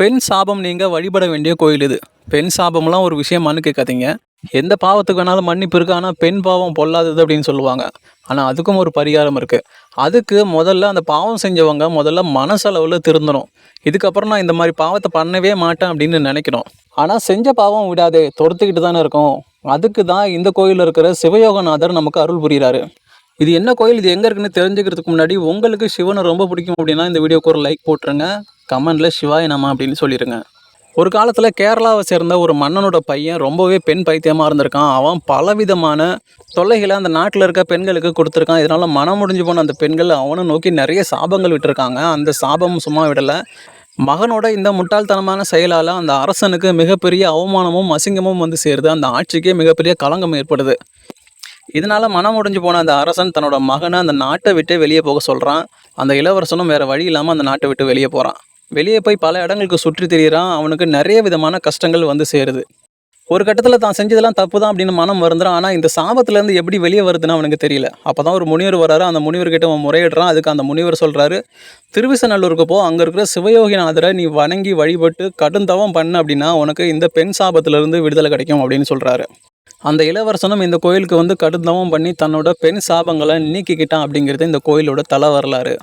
பெண் சாபம் நீங்கள் வழிபட வேண்டிய கோயில் இது. பெண் சாபம்லாம் ஒரு விஷயமானு கேட்காதீங்க. எந்த பாவத்துக்கு வேணாலும் மன்னிப்பு இருக்குது ஆனால் பெண் பாவம் பொல்லாதது அப்படின்னு சொல்லுவாங்க. ஆனால் அதுக்கும் ஒரு பரிகாரம் இருக்குது அதுக்கு முதல்ல அந்த பாவம் செஞ்சவங்க முதல்ல மனசளவில் திருந்தணும். இதுக்கப்புறம் நான் இந்த மாதிரி பாவத்தை பண்ணவே மாட்டேன் அப்படின்னு நினைக்கணும். ஆனால் செஞ்ச பாவம் விடாதே. தொடுத்துக்கிட்டு தானே இருக்கும். அதுக்கு தான் இந்த கோயிலில் இருக்கிற சிவயோகநாதர் நமக்கு அருள் புரிகிறாரு இது என்ன கோயில்? இது எங்கே இருக்குன்னு தெரிஞ்சுக்கிறதுக்கு முன்னாடி உங்களுக்கு சிவனை ரொம்ப பிடிக்கும் அப்படின்னா இந்த வீடியோக்கு ஒரு லைக் போட்டுருங்க. கமெண்டில் சிவாய நாம அப்படின்னு சொல்லிடுங்க ஒரு காலத்தில் கேரளாவை சேர்ந்த ஒரு மன்னனோட பையன் ரொம்பவே பெண் பைத்தியமாக இருந்திருக்கான். அவன் பலவிதமான தொல்லைகளை அந்த நாட்டில் இருக்க பெண்களுக்கு கொடுத்துருக்கான். இதனால் மனம் முடிஞ்சு போன அந்த பெண்கள் அவனை நோக்கி நிறைய சாபங்கள் விட்டுருக்காங்க. அந்த சாபம் சும்மா விடலை. மகனோட இந்த முட்டாள்தனமான செயலால் அந்த அரசனுக்கு மிகப்பெரிய அவமானமும் அசிங்கமும் வந்து சேருது. அந்த ஆட்சிக்கே மிகப்பெரிய களங்கம் ஏற்படுது. இதனால் மனம் முடிஞ்சு போன அந்த அரசன் தன்னோட மகனை அந்த நாட்டை விட்டு வெளியே போக சொல்கிறான் அந்த இளவரசனும் வேறு வழி இல்லாமல் அந்த நாட்டை விட்டு வெளியே போகிறான் வெளியே போய் பல இடங்களுக்கு சுற்றி திரியிறான். அவனுக்கு நிறைய விதமான கஷ்டங்கள் வந்து சேருது. ஒரு கட்டத்தில் தான் செஞ்சதெல்லாம் தப்பு தான் அப்படின்னு மனம் வருந்துறான். ஆனால் இந்த சாபத்துலேருந்து எப்படி வெளியே வருதுன்னு அவனுக்கு தெரியல. அப்போ தான் ஒரு முனிவர் வராரு அந்த முனிவர்கிட்ட அவன் முறையிடுறான். அதுக்கு அந்த முனிவர் சொல்கிறாரு திருவிசநல்லூருக்கு போ. அங்கே இருக்கிற சிவயோகிநாதரை நீ வணங்கி வழிபட்டு கடுந்தவம் பண்ண அப்படின்னா உனக்கு இந்த பெண் சாபத்திலிருந்து விடுதலை கிடைக்கும் அப்படின்னு சொல்கிறாரு அந்த இளவரசனும் இந்த கோயிலுக்கு வந்து கடுந்தவம் பண்ணி தன்னோட பெண் சாபங்களை நீக்கிக்கிட்டான் அப்படிங்கிறது இந்த கோயிலோட தலை வரலாறு.